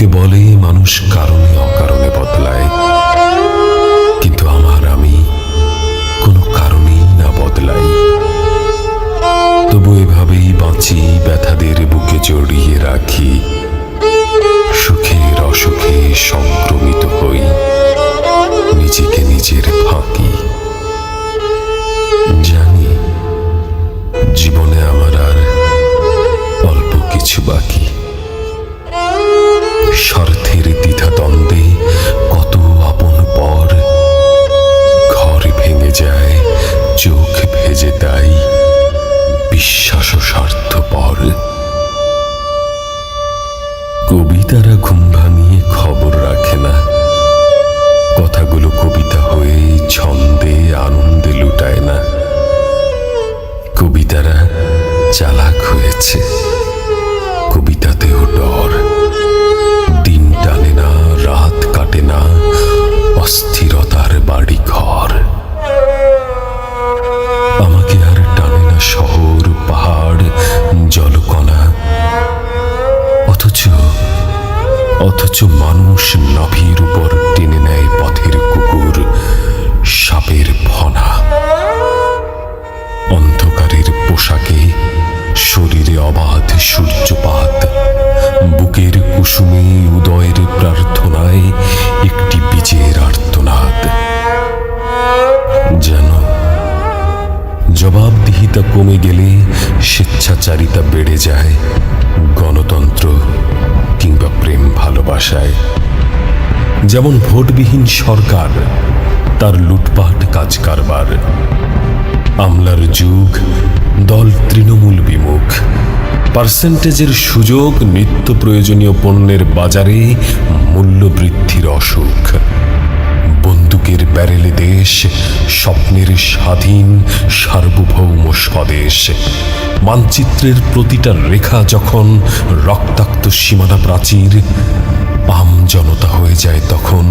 লোকে বলে মানুষ কারণে বিশ্বাস স্বার্থপর কবিতারা ঘুম ভাঙিয়ে খবর রাখে না। কথাগুলো কবিতা হয়ে ছন্দে আনন্দে লুটায় না। কবিতারা চালাক হয়েছে। অথচ মানুষ নাভির উপর টেনে নেয় পথের কুকুর, সাপের ফনা। অন্ধকারের পোশাকে শরীরে অবাধ সূর্যপাত, বুকের কুসুমে উদয়ের প্রার্থনায় একটি বীজের আর্তনাদ। যেন জবাবদিহিতা কমে গেলে স্বেচ্ছাচারিতা বেড়ে যায় গণতন্ত্র। কিংবা প্রেম ভালোবাসায়। যেমন ভোটবিহীন সরকার, তার লুটপাট কাজ কারবার। আমলার যুগ, দল তৃণমূল বিমুখ। পার্সেন্টেজের সুযোগ, নিত্য প্রয়োজনীয় পণ্যের বাজারে মূল্য বৃদ্ধির অসুখ। দেশ, স্বপ্নের স্বাধীন সার্বভৌম স্বদেশ। মানচিত্রের প্রতিটা রেখা যখন রক্তাক্ত সীমানা প্রাচীর আম জনতা হয়ে যায় তখন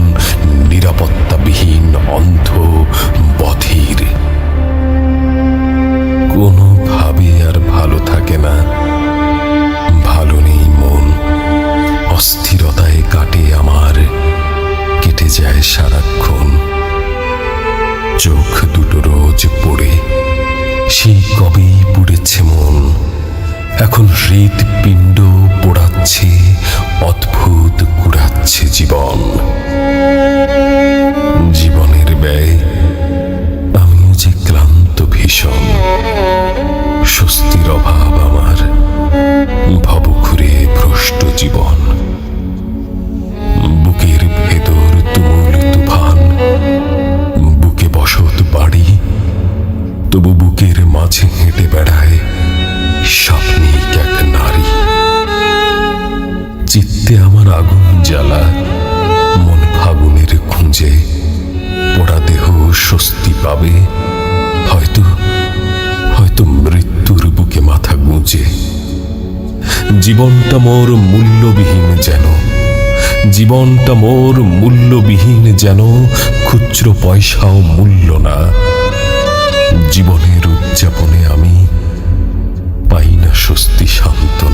নিরাপত্তাবিহীন অন্ধ এখন হৃদপিণ্ড পোড়াচ্ছে, অদ্ভুত কুড়াচ্ছে জীবন। জীবনের ব্যয় আমিও যে ক্লান্ত ভীষণ, স্বস্তির অভাব আমার ভবঘুরে ভ্রষ্ট জীবন। বুকের ভেতর তুমুল তুফান, বুকে বসত বাড়ি, তবু বুকের মাঝে হেঁটে গুঁজে জীবনটা মোর মূল্যবিহীন যেন। জীবনটা মোর মূল্যবিহীন যেন, খুচরো পয়সাও মূল্য না। জীবনের উদযাপনে আমি পাই না স্বস্তি সান্ত্বনা